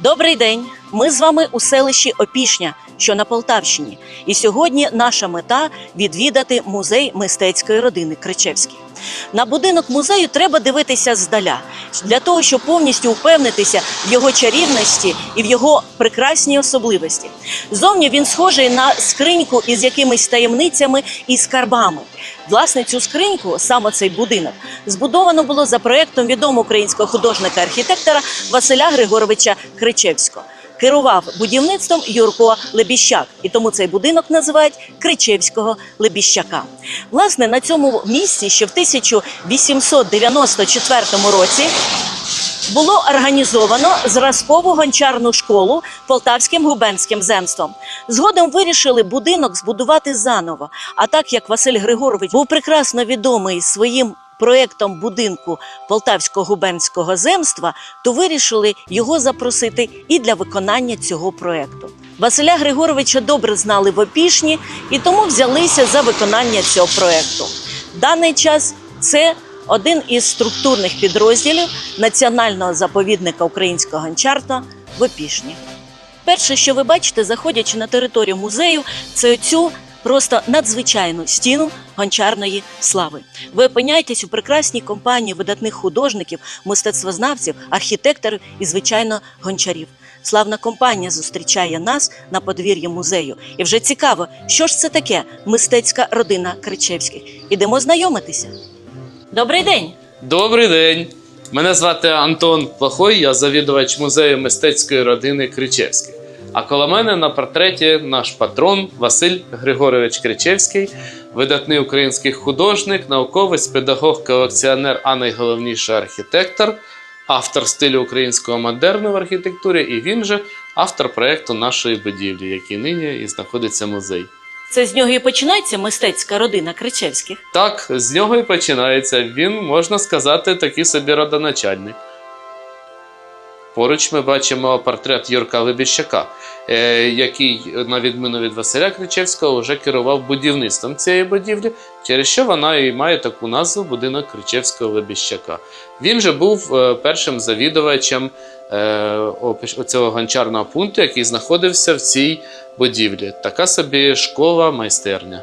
Добрий день! Ми з вами у селищі Опішня, що на Полтавщині. І сьогодні наша мета відвідати музей мистецької родини Кричевський. На будинок музею треба дивитися здаля для того, щоб повністю впевнитися в його чарівності і в його прекрасній особливості. Зовні він схожий на скриньку із якимись таємницями і скарбами. Власне, цю скриньку, саме цей будинок, збудовано було за проектом відомого українського художника-архітектора Василя Григоровича Кричевського. Керував будівництвом Юрко Лебіщак, і тому цей будинок називають Кричевського Лебіщака. Власне, на цьому місці ще в 1894 році було організовано зразкову гончарну школу Полтавським губернським земством. Згодом вирішили будинок збудувати заново. А так як Василь Григорович був прекрасно відомий своїм проектом будинку Полтавського губернського земства, то вирішили його запросити і для виконання цього проекту. Василя Григоровича добре знали в Опішні і тому взялися за виконання цього проекту. Даний час це один із структурних підрозділів Національного заповідника українського гончарства в Опішні. Перше, що ви бачите, заходячи на територію музею, це цю просто надзвичайну стіну гончарної слави. Ви опиняєтесь у прекрасній компанії видатних художників, мистецтвознавців, архітекторів і, звичайно, гончарів. Славна компанія зустрічає нас на подвір'ї музею. І вже цікаво, що ж це таке мистецька родина Кричевських. Ідемо знайомитися. Добрий день! Добрий день. Мене звати Антон Плохой, я завідувач музею мистецької родини Кричевських. А коло мене на портреті наш патрон Василь Григорович Кричевський, видатний український художник, науковець, педагог, колекціонер, а найголовніше архітектор, автор стилю українського модерну в архітектурі, і він же автор проєкту нашої будівлі, який нині і знаходиться музей. Це з нього і починається мистецька родина Кричевських. Так, з нього і починається. Він, можна сказати, такий собі родоначальник. Поруч ми бачимо портрет Юрка Лебіщака, е, який, на відміну від Василя Кричевського, вже керував будівництвом цієї будівлі, через що вона і має таку назву будинок Кричевського Лебіщака. Він же був е, першим завідувачем е, опиш- цього гончарного пункту, який знаходився в цій будівлі. Така собі школа майстерня.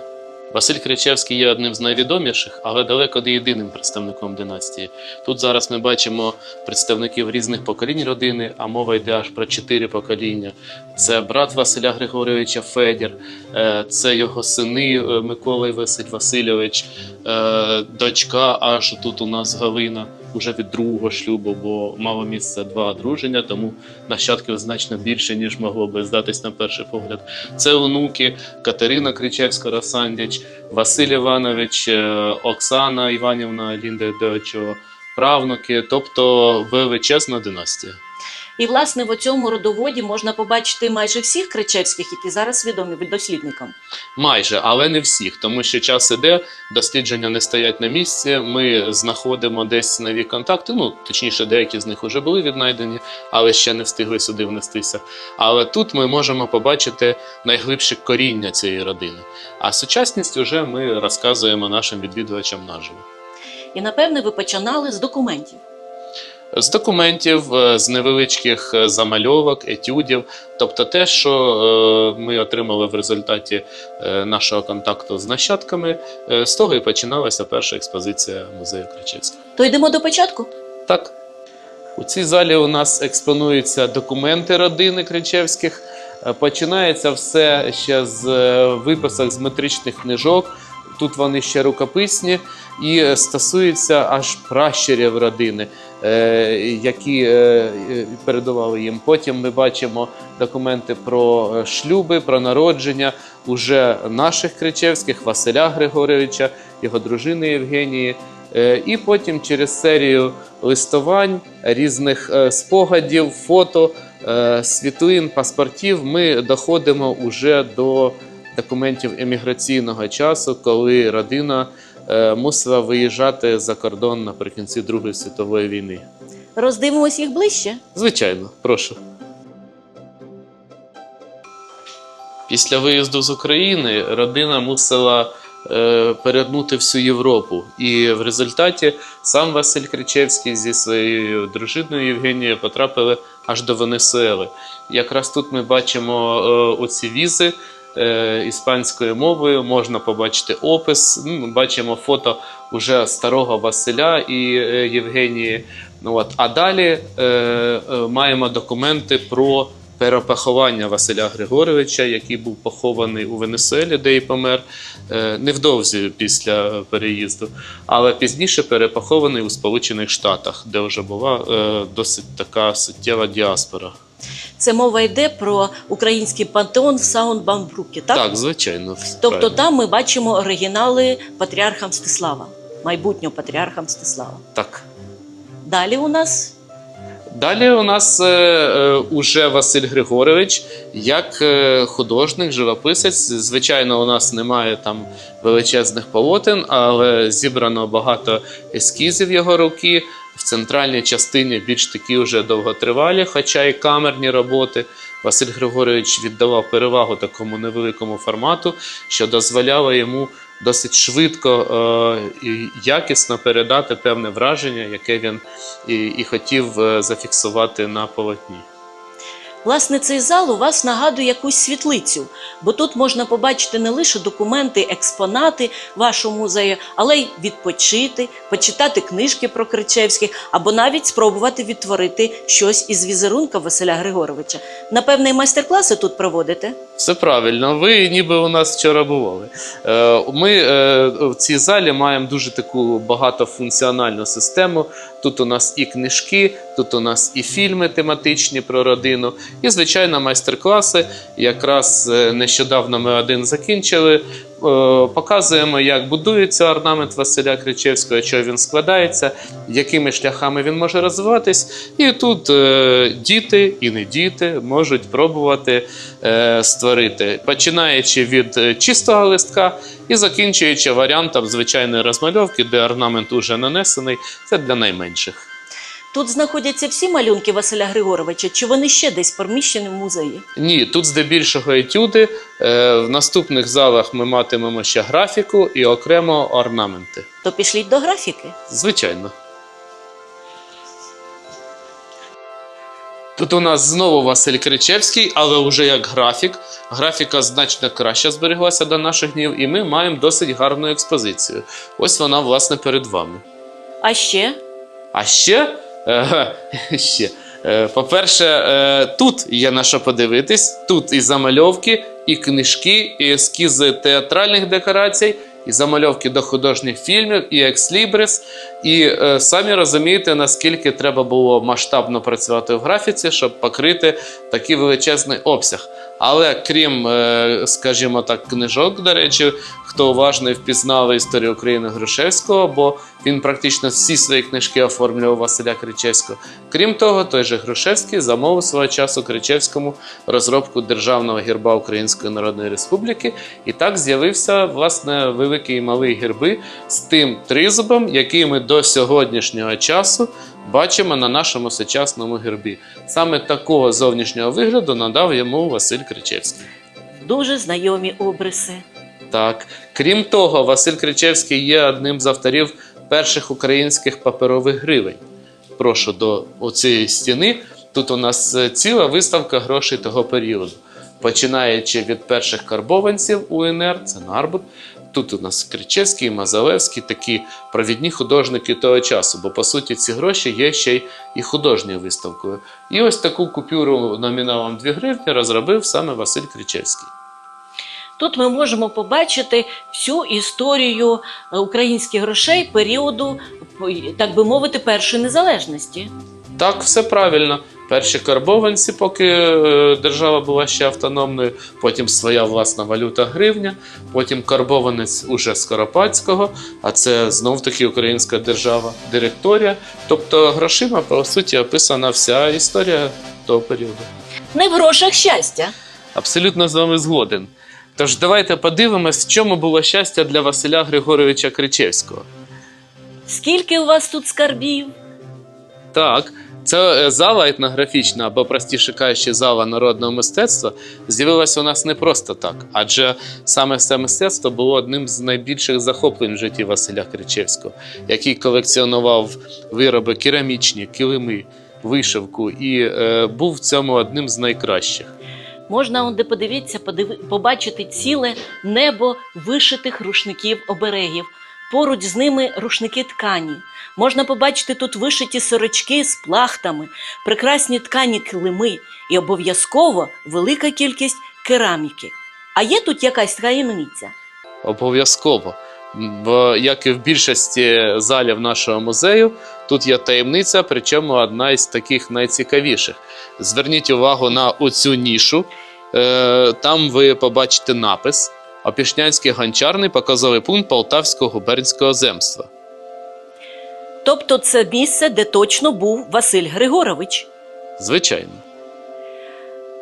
Василь Кричевський є одним з найвідоміших, але далеко не єдиним представником династії. Тут зараз ми бачимо представників різних поколінь родини, а мова йде аж про чотири покоління. Це брат Василя Григоровича Федір, е, це його сини е, Микола Василь Васильович, дочка аж тут у нас Галина, уже від другого шлюбу, бо мало місце два одруження, тому нащадків значно більше, ніж могло би здатись на перший погляд. Це онуки Катерина Кричевська Росандіч, Василь Іванович, е, Оксана Іванівна Ліндедочо, правнуки, тобто величезна династія. І, власне, в цьому родоводі можна побачити майже всіх Кричевських, які зараз відомі дослідникам. Майже, але не всіх, тому що час іде, дослідження не стоять на місці. Ми знаходимо десь нові контакти. Ну точніше, деякі з них вже були віднайдені, але ще не встигли сюди внестися. Але тут ми можемо побачити найглибше коріння цієї родини. А сучасність уже ми розказуємо нашим відвідувачам наживо. І, напевне, ви починали з документів. З документів, е, з невеличких е, замальовок, етюдів, тобто те, що е, ми отримали в результаті нашого контакту з нащадками, з того і починалася перша експозиція музею Кричевського. То йдемо до початку. Так, у цій залі у нас експонуються документи родини Кричевських. Починається все ще з виписок з метричних книжок. Тут вони ще рукописні і стосуються аж пращурів родини, які е, е, передавали їм. Потім ми бачимо документи про е, шлюби, про народження уже наших Кричевських, Василя Григоровича, його дружини Євгенії. Е, І потім через серію листувань, різних е, спогадів, фото, е, світлин, паспортів ми доходимо уже до документів еміграційного часу, коли родина е, мусила виїжджати за кордон наприкінці Другої світової війни. Роздивимось їх ближче. Звичайно, прошу. Після виїзду з України родина мусила е, перетнути всю Європу. І в результаті сам Василь Кричевський зі своєю дружиною Євгенією потрапили аж до Венесуели. Якраз тут ми бачимо е, оці візи. Е, Іспанською мовою можна побачити опис. Ну, бачимо фото уже старого Василя і е, Євгенії. Ну, от. А далі е, маємо документи про перепоховання Василя Григоровича, який був похований у Венесуелі, де і помер невдовзі після переїзду, але пізніше перепохований у Сполучених Штатах, де вже була досить така суттєва діаспора. Це мова йде про український пантеон в Саундбамбрукі, так? Так, звичайно. Тобто правильно. там ми бачимо оригінали патріарха Мстислава, майбутнього патріарха Мстислава. так. Далі у нас Далі у нас е, е, уже Василь Григорович як е, художник, живописець. Звичайно, у нас немає там величезних полотен, але зібрано багато ескізів його руки. В центральній частині більш такі вже довготривалі, хоча й камерні роботи. Василь Григорович віддавав перевагу такому невеликому формату, що дозволяло йому досить швидко е, і якісно передати певне враження, яке він і, хотів е, зафіксувати на полотні. Власне, цей зал у вас нагадує якусь світлицю, бо тут можна побачити не лише документи, експонати вашого музею, але й відпочити, почитати книжки про Кричевських або навіть спробувати відтворити щось із візерунка Василя Григоровича. Напевне, і майстер-класи тут проводите? Все правильно, ви ніби у нас вчора бували. Е, Ми е, в цій залі маємо дуже таку багатофункціональну систему. Тут у нас і книжки, тут у нас і фільми тематичні про родину, і, звичайно, майстер-класи. Якраз е, нещодавно ми один закінчили. Е, Показуємо, як будується орнамент Василя Кричевського, що він складається, якими шляхами він може розвиватись. І тут е, діти і не діти можуть пробувати створити, починаючи від чистого листка і закінчуючи варіантом звичайної розмальовки, де орнамент уже нанесений. Це для найменших. Тут знаходяться всі малюнки Василя Григоровича, чи вони ще десь поміщені в музеї? Ні, тут здебільшого етюди. Е, в наступних залах ми матимемо ще графіку і окремо орнаменти. То пішліть до графіки. Звичайно. Тут у нас знову Василь Кричевський, але вже як графік. Графіка значно краще збереглася до наших днів, і ми маємо досить гарну експозицію. Ось вона, власне, перед вами. А ще А ще, ще е, по-перше, е, тут є на що подивитись, тут і замальовки, і книжки, і ескізи театральних декорацій, і замальовки до художніх фільмів, і екслібрис. І е, самі розумієте, наскільки треба було масштабно працювати в графіці, щоб покрити такий величезний обсяг. Але крім, е, скажімо так, книжок, до речі, хто уважно впізнав історію України Грушевського, бо він практично всі свої книжки оформлював Василя Кричевського. Крім того, той же Грушевський замовив свого часу Кричевському розробку державного герба Української Народної Республіки, і так з'явився власне великий і малий герби з тим тризубом, який ми до сьогоднішнього часу бачимо на нашому сучасному гербі. Саме такого зовнішнього вигляду надав йому Василь Кричевський. дуже знайомі обриси. Так, крім того, Василь Кричевський є одним з авторів перших українських паперових гривень. Прошу до оцієї стіни. Тут у нас е, ціла виставка грошей того періоду. Починаючи від перших карбованців УНР, це Нарбут. Тут у нас Кричевський, Мазалевський, такі провідні художники того часу, бо по суті ці гроші є ще й і художньою виставкою. І ось таку купюру номіналом 2 гривні розробив саме Василь Кричевський. Тут ми можемо побачити всю історію е, українських грошей періоду, так би мовити, першої незалежності. Так, все правильно. Перші карбованці, поки е, держава була ще автономною, потім своя власна валюта гривня, потім карбованець уже Скоропадського, а це знов таки українська держава, директорія. Тобто грошима, по суті, описана вся історія того періоду. Не в грошах щастя. Абсолютно з вами згоден. Тож давайте подивимось, в чому було щастя для Василя Григоровича Кричевського. Скільки у вас тут скарбів? Так, Ця е, зала етнографічна, або простіше кажучи, зала народного мистецтва, з'явилася у нас не просто так, адже саме це мистецтво було одним з найбільших захоплень в житті Василя Кричевського, який колекціонував вироби керамічні, килими, вишивку і е, був в цьому одним з найкращих. Можна де подивіться, подиви, побачити ціле небо вишитих рушників оберегів. Поруч з ними рушники ткані. Можна побачити тут вишиті сорочки з плахтами, прекрасні ткані килими і обов'язково велика кількість кераміки. А є тут якась таємниця? Обов'язково. Бо, як і в більшості залів нашого музею, тут є таємниця, причому одна із таких найцікавіших. Зверніть увагу на оцю нішу. Е, Там ви побачите напис Опішнянський гончарний показовий пункт Полтавського губернського земства. Тобто це місце, де точно був Василь Григорович. Звичайно.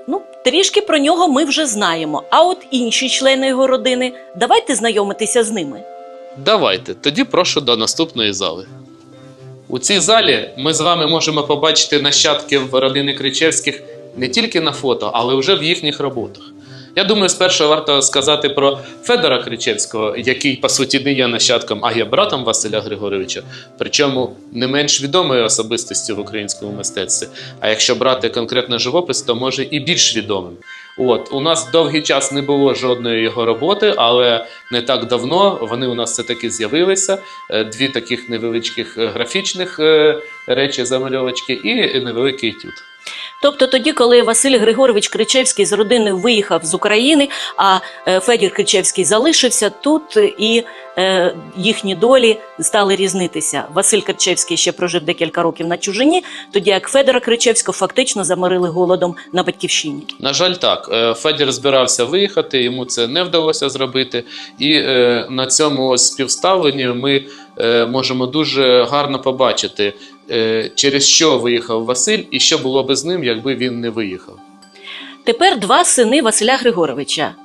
Ну, трішки про нього ми вже знаємо. А от інші члени його родини, давайте знайомитися з ними. Давайте, тоді прошу до наступної зали. У цій залі ми з вами можемо побачити нащадків родини Кричевських не тільки на фото, але вже в їхніх роботах. Я думаю, спершу варто сказати про Федора Кричевського, який, по суті, не є нащадком, а є братом Василя Григоровича, причому не менш відомою особистістю в українському мистецтві. А якщо брати конкретно живопис, то може і більш відомим. От у нас довгий час не було жодної його роботи, але не так давно вони у нас все таки з'явилися. Е, Дві таких невеличких е, графічних е, речі замальовочки і невеликий етюд. Тобто тоді, коли Василь Григорович Кричевський з родиною виїхав з України, а е, Федір Кричевський залишився тут, і е, їхні долі стали різнитися. Василь Кричевський ще прожив декілька років на чужині, тоді як Федора Кричевського фактично заморили голодом на батьківщині. На жаль, так. Е, Федір збирався виїхати, йому це не вдалося зробити. І на цьому співставленні ми можемо дуже гарно побачити, через що виїхав Василь і що було би з ним, якби він не виїхав. Тепер два сини Василя Григоровича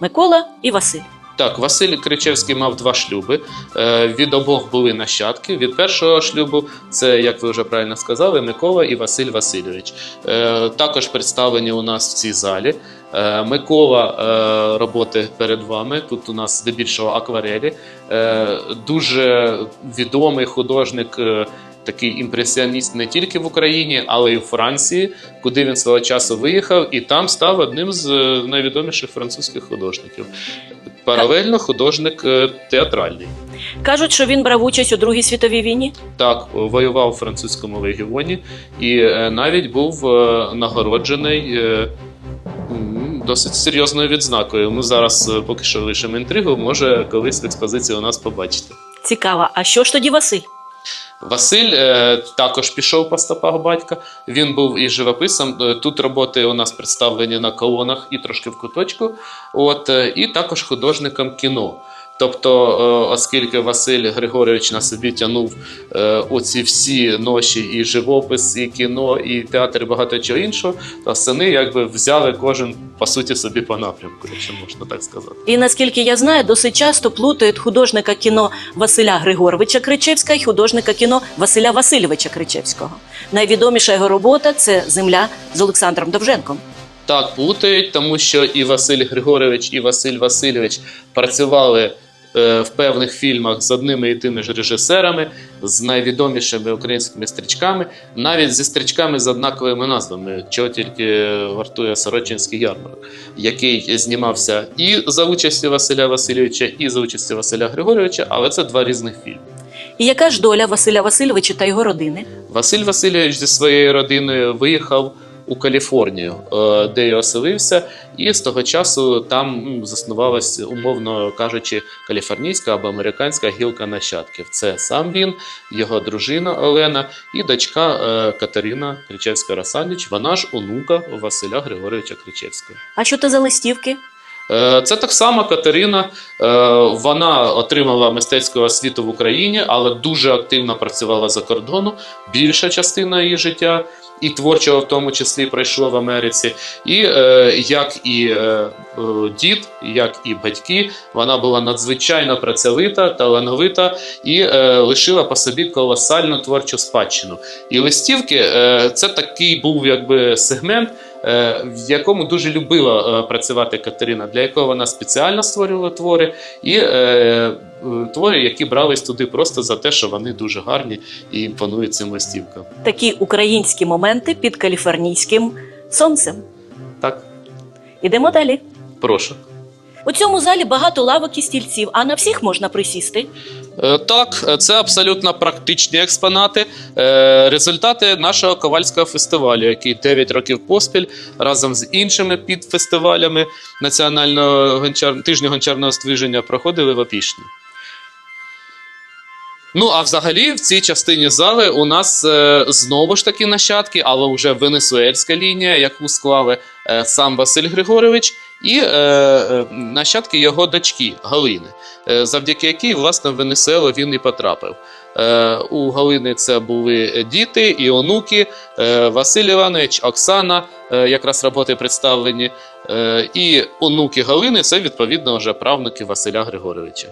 Микола і Василь. Так, Василь Кричевський мав два шлюби. Е, Від обох були нащадки. Від першого шлюбу це, як ви вже правильно сказали, Микола і Василь Васильович. Е, Також представлені у нас в цій залі. Е, Микола е, роботи перед вами. Тут у нас здебільшого акварелі. Е, Дуже відомий художник. Такий імпресіоніст не тільки в Україні, але й у Франції, куди він свого часу виїхав, і там став одним з е, найвідоміших французьких художників. Паралельно художник е, театральний. Кажуть, що він брав участь у Другій світовій війні. Так, воював у французькому легіоні і е, навіть був нагороджений досить серйозною відзнакою. Ми зараз поки що лишимо інтригу, може колись в експозиції у нас побачите. Цікаво, а що ж тоді Василь? Василь е, також пішов по стопах батька. Він був і живописом. Е, Тут роботи у нас представлені на колонах і трошки в куточку. От, е, і також художником кіно. Тобто, е, оскільки Василь Григорович на собі тягнув е, оці всі ноші, і живопис, і кіно, і театр, і багато чого іншого, то сини якби взяли кожен по суті собі по напрямку, якщо можна так сказати. І наскільки я знаю, досить часто плутають художника кіно Василя Григоровича Кричевського і художника кіно Василя Васильовича Кричевського. Найвідоміша його робота це Земля з Олександром Довженком. Так, плутають, тому що і Василь Григорович, і Василь Васильович працювали в певних фільмах з одними і тими ж режисерами, з найвідомішими українськими стрічками, навіть зі стрічками з однаковими назвами, чого тільки вартує Сорочинський ярмарок, який знімався і за участі Василя Васильовича, і за участі Василя Григоровича, але це два різних фільми. І яка ж доля Василя Васильовича та його родини? Василь Васильович зі своєю родиною виїхав у Каліфорнію, е, де й оселився, і з того часу там заснувалася, умовно кажучи, каліфорнійська або американська гілка нащадків. Це сам він, його дружина Олена і дочка е, Катерина Кричевська-Расандіч. Вона ж онука Василя Григоровича Кричевського. А що це за листівки? Е, Це так само Катерина. е, Вона отримала мистецьку освіту в Україні, але дуже активно працювала за кордоном. Більша частина її життя і творчого, в тому числі, пройшло в Америці. І е, як і дід, як і батьки, вона була надзвичайно працьовита, талановита і лишила по собі колосальну творчу спадщину. І листівки це такий був якби сегмент, в якому дуже любила е, працювати Катерина, для якого вона спеціально створювала твори, і е, е, твори, які брались туди просто за те, що вони дуже гарні і імпонують цим листівкам. Такі українські моменти під каліфорнійським сонцем. Так, Ідемо далі. прошу. У цьому залі багато лавок і стільців, а на всіх можна присісти. Е, Так, е, це абсолютно практичні експонати. Е, Результати нашого ковальського фестивалю, який 9 років поспіль разом з іншими підфестивалями національного гончар... тижня гончарного здвиження проходили в Опішні. Ну, а взагалі, в цій частині зали у нас е, знову ж таки нащадки, але вже венесуельська лінія, яку склали е, сам Василь Григорович, і е, е, нащадки його дочки Галини, е, завдяки якій, власне, в Венесуелу він і потрапив. Е, у Галини це були діти і онуки, е, Василь Іванович, Оксана, е, якраз роботи представлені. Е, і онуки Галини це відповідно вже правнуки Василя Григоровича.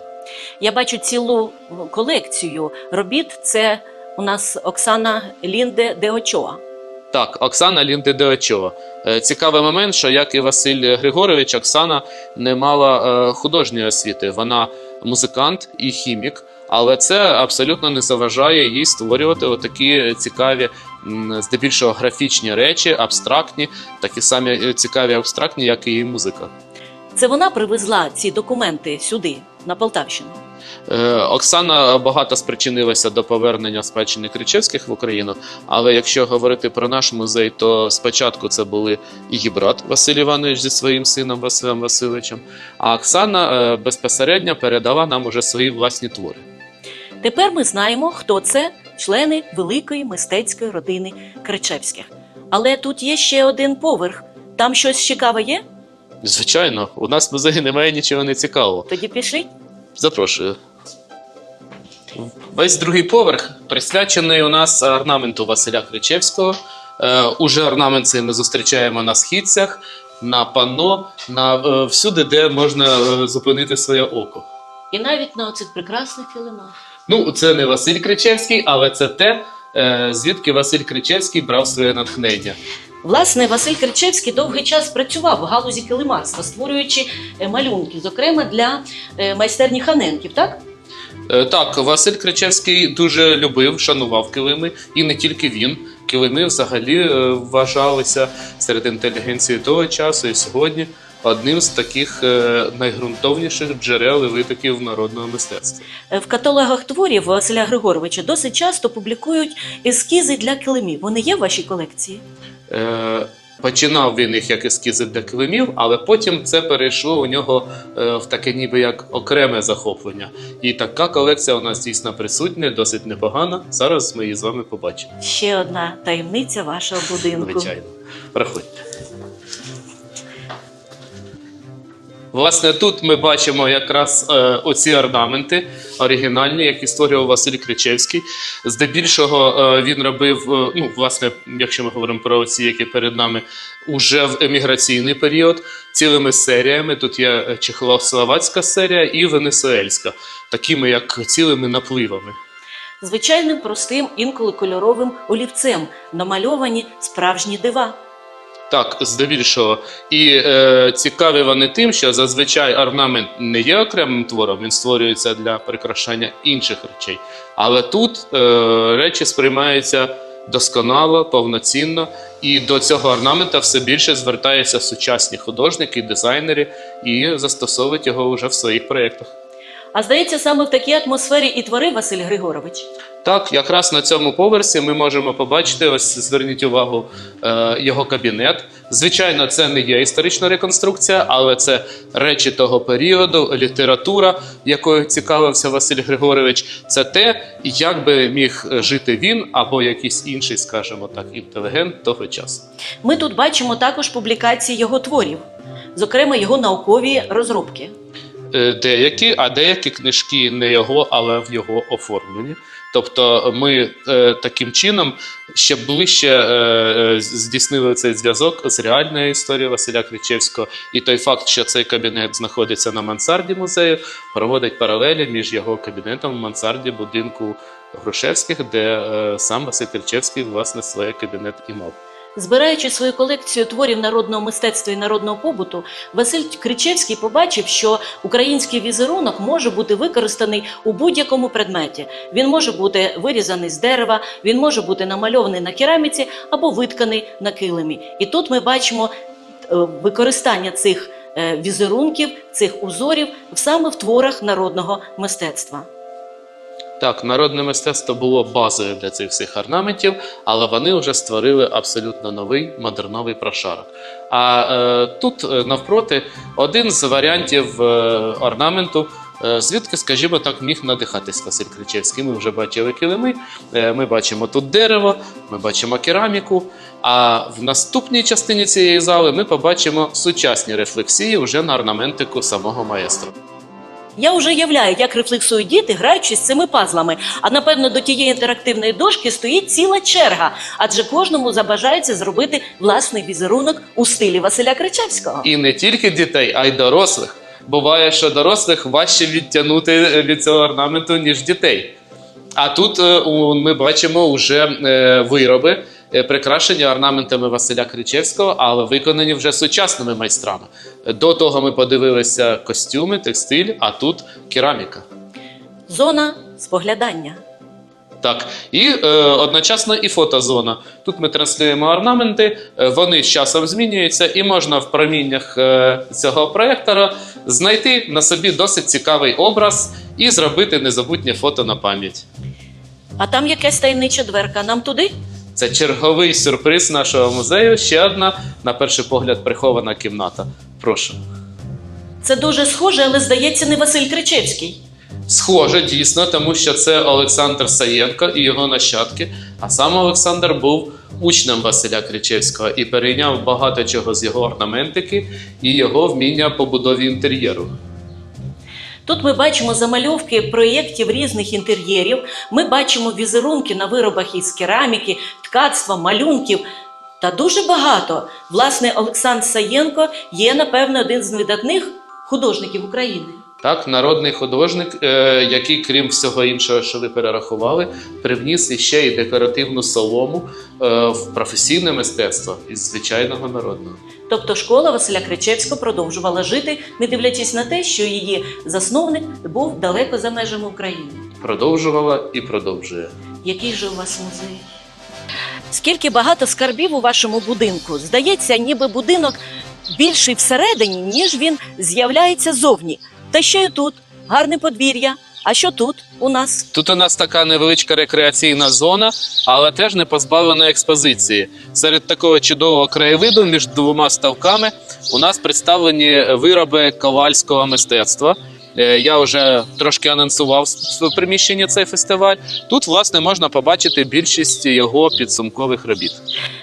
Я бачу цілу колекцію робіт. Це у нас Оксана Лінде де Очоа. Так, Оксана Ліндедеочова. Е, Цікавий момент, що як і Василь Григорович, Оксана не мала е, художньої освіти. Вона музикант і хімік, але це абсолютно не заважає їй створювати отакі цікаві, здебільшого графічні речі, абстрактні, такі самі е, цікаві абстрактні, як і її музика. Це вона привезла ці документи сюди, на Полтавщину. Е, Оксана багато спричинилася до повернення спадщини Кричевських в Україну. Але якщо говорити про наш музей, то спочатку це були її брат Василь Іванович зі своїм сином Василем Васильовичем. А Оксана е, безпосередньо передала нам уже свої власні твори. Тепер ми знаємо, хто це члени великої мистецької родини Кричевських. Але тут є ще один поверх. Там щось цікаве є? Звичайно, у нас в музеї немає нічого не цікавого. Тоді пішли. Запрошую. Весь другий поверх присвячений у нас орнаменту Василя Кричевського. Е, уже орнамент цей ми зустрічаємо на східцях, на панно, на е, всюди, де можна е, зупинити своє око. І навіть на оцих прекрасних килимах. Ну, це не Василь Кричевський, але це те, е, звідки Василь Кричевський брав своє натхнення. Власне, Василь Кричевський довгий час працював в галузі килимарства, створюючи е, малюнки, зокрема для е, майстерні Ханенків, так? Е, Так, Василь Кричевський дуже любив, шанував килими, і не тільки він. Килими взагалі вважалися серед інтелігенції того часу і сьогодні одним з таких е, найґрунтовніших джерел і витоків народного мистецтва. Е, В каталогах творів Василя Григоровича досить часто публікують ескізи для килимів. Вони є в вашій колекції? Е, Починав він їх як ескізи для килимів, але потім це перейшло у нього е, в таке ніби як окреме захоплення. І така колекція у нас дійсно присутня, досить непогана. Зараз ми її з вами побачимо. Ще одна таємниця вашого будинку. Звичайно. Проходьте. Власне, тут ми бачимо якраз е, оці орнаменти оригінальні, які створював Василь Кричевський. Здебільшого е, він робив, е, ну, власне, якщо ми говоримо про оці, які перед нами, уже в еміграційний період, цілими серіями. Тут є чехословацька серія і венесуельська, такими як цілими напливами. Звичайним простим, інколи кольоровим олівцем намальовані справжні дива. Так, здебільшого. І е, цікаві вони тим, що зазвичай орнамент не є окремим твором, він створюється для прикрашання інших речей. Але тут е, речі сприймаються досконало, повноцінно, і до цього орнамента все більше звертаються сучасні художники, дизайнери і застосовують його вже в своїх проєктах. А здається, саме в такій атмосфері і творив Василь Григорович. Так, якраз на цьому поверсі ми можемо побачити, ось зверніть увагу, е, його кабінет. Звичайно, це не є історична реконструкція, але це речі того періоду, література, якою цікавився Василь Григорович. Це те, як би міг жити він або якийсь інший, скажімо так, інтелігент того часу. Ми тут бачимо також публікації його творів. зокрема його наукові розробки. Е, деякі, а деякі книжки не його, але в його оформленні. Тобто ми е, таким чином ще ближче е, е, здійснили цей зв'язок з реальною історією Василя Кричевського. І той факт, що цей кабінет знаходиться на мансарді музею, проводить паралелі між його кабінетом в мансарді будинку Грушевських, де сам Василь Кричевський власне своє кабінет і мав. Збираючи свою колекцію творів народного мистецтва і народного побуту, Василь Кричевський побачив, що український візерунок може бути використаний у будь-якому предметі. Він може бути вирізаний з дерева, він може бути намальований на кераміці або витканий на килимі. І тут ми бачимо е, використання цих е, візерунків, цих узорів саме в творах народного мистецтва. Так, народне мистецтво було базою для цих всіх орнаментів, але вони вже створили абсолютно новий модерновий прошарок. А е, тут е, навпроти один з варіантів е, орнаменту. е, Звідки, скажімо так, міг надихатись Василь Кричевський. Ми вже бачили килими. е, Ми бачимо тут дерево, ми бачимо кераміку. А в наступній частині цієї зали ми побачимо сучасні рефлексії вже на орнаментику самого маестро. Я вже являю, як рефлексують діти, граючи з цими пазлами. А напевно до тієї інтерактивної дошки стоїть ціла черга, адже кожному забажається зробити власний візерунок у стилі Василя Кричевського. І не тільки дітей, а й дорослих. Буває, що дорослих важче відтягнути від цього орнаменту, ніж дітей. А тут е, ми бачимо вже е, вироби, прикрашені орнаментами Василя Кричевського, але виконані вже сучасними майстрами. До того ми подивилися костюми, текстиль, а тут кераміка. Зона споглядання. Так, і е, одночасно і фотозона. Тут ми транслюємо орнаменти, е, вони з часом змінюються, і можна в проміннях е, цього проєктора знайти на собі досить цікавий образ і зробити незабутнє фото на пам'ять. А там якась таємнича дверка. Нам туди? Це черговий сюрприз нашого музею. Ще одна, на перший погляд, прихована кімната. Прошу. Це дуже схоже, але здається, не Василь Кричевський. Схоже, дійсно, тому що це Олександр Саєнко і його нащадки. А сам Олександр був учнем Василя Кричевського і перейняв багато чого з його орнаментики і його вміння побудові інтер'єру. Тут ми бачимо замальовки проєктів різних інтер'єрів. Ми бачимо візерунки на виробах із кераміки, ткацтва, малюнків. Та дуже багато. Власне, Олександр Саєнко є, напевно, один з видатних художників України. Так, народний художник, е, який, крім всього іншого, що ви перерахували, привніс іще й декоративну солому е, в професійне мистецтво із звичайного народного. Тобто школа Василя Кричевського продовжувала жити, не дивлячись на те, що її засновник був далеко за межами України. Продовжувала і продовжує. Який же у вас музей? Скільки багато скарбів у вашому будинку. Здається, ніби будинок більший всередині, ніж він з'являється зовні. Та ще й тут гарне подвір'я. А що тут у нас? Тут у нас така невеличка рекреаційна зона, але теж не позбавлена експозиції. Серед такого чудового краєвиду між двома ставками у нас представлені вироби ковальського мистецтва. Е, Я вже трошки анонсував в приміщенні цей фестиваль. Тут, власне, можна побачити більшість його підсумкових робіт.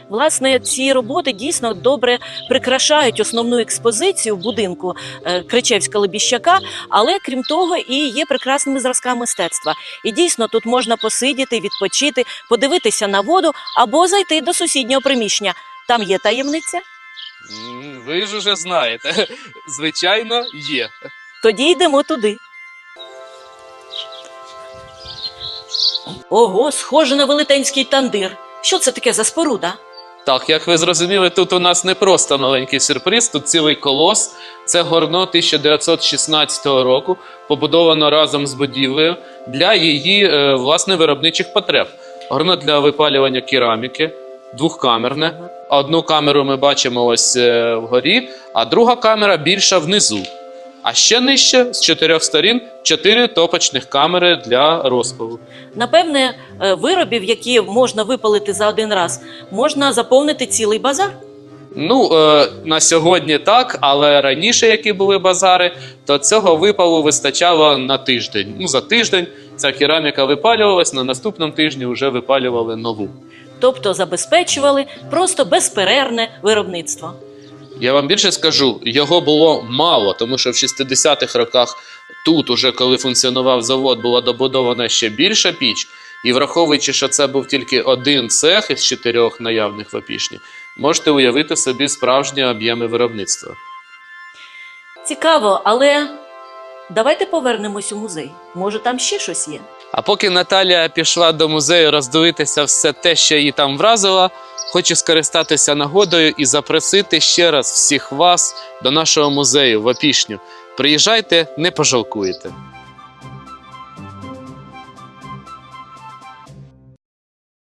Власне, ці роботи дійсно добре прикрашають основну експозицію в будинку е, Кричевська Лебіщака, але крім того, і є прекрасними зразками мистецтва. І дійсно тут можна посидіти, відпочити, подивитися на воду або зайти до сусіднього приміщення. Там є таємниця. Ви ж уже знаєте, звичайно, є. Тоді йдемо туди. Ого, схоже на велетенський тандир. Що це таке за споруда? Так, як ви зрозуміли, тут у нас не просто маленький сюрприз, тут цілий колос. Це горно 1916 року, побудовано разом з будівлею для її е, власне виробничих потреб. Горно для випалювання кераміки, двохкамерне. Одну камеру ми бачимо ось е, вгорі, а друга камера більша внизу. А ще нижче з чотирьох сторін чотири топочних камери для розпалу. Напевне, е, виробів, які можна випалити за один раз, можна заповнити цілий базар. Ну, е, на сьогодні так, але раніше, які були базари, то цього випалу вистачало на тиждень. Ну, за тиждень ця кераміка випалювалась, на наступному тижні вже випалювали нову. Тобто забезпечували просто безперервне виробництво. Я вам більше скажу, його було мало, тому що в 60-х роках тут, уже коли функціонував завод, була добудована ще більша піч. І враховуючи, що це був тільки один цех із чотирьох наявних в Опішні, можете уявити собі справжні об'єми виробництва. Цікаво, але давайте повернемось у музей. Може, там ще щось є? А поки Наталія пішла до музею роздивитися все те, що її там вразило, хочу скористатися нагодою і запросити ще раз всіх вас до нашого музею в Опішню. Приїжджайте, не пожалкуєте.